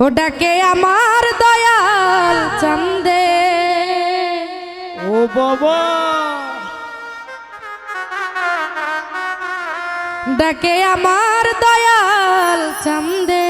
ও ডাকে আমার দয়াল চান্দে। ও বাবা। ডাকে আমার দয়াল চান্দে।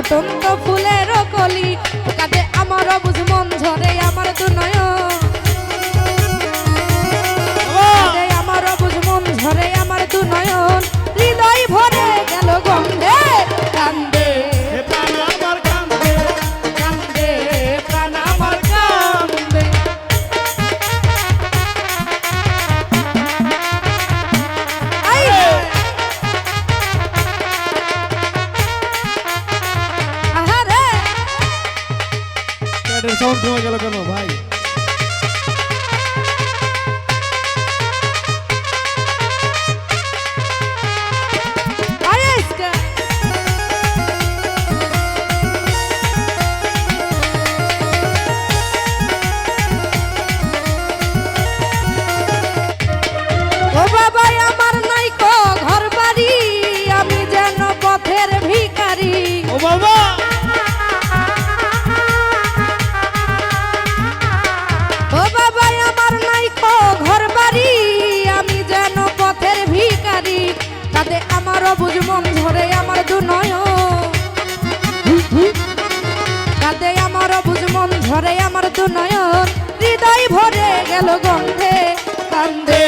ফুটন্ত ফুলের কলি কাটে আমার বুঝ Só um pouco aquela não vai. গেল গন্ধে কান্দে।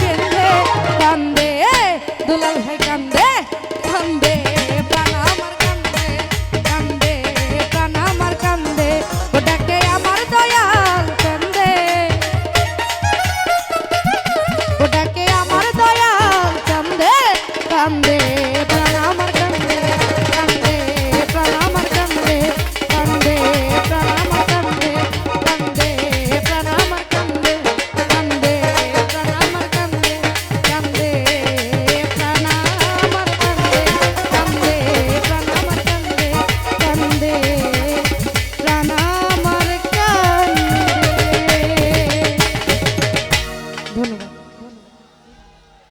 দুলাল ভাই কান্দে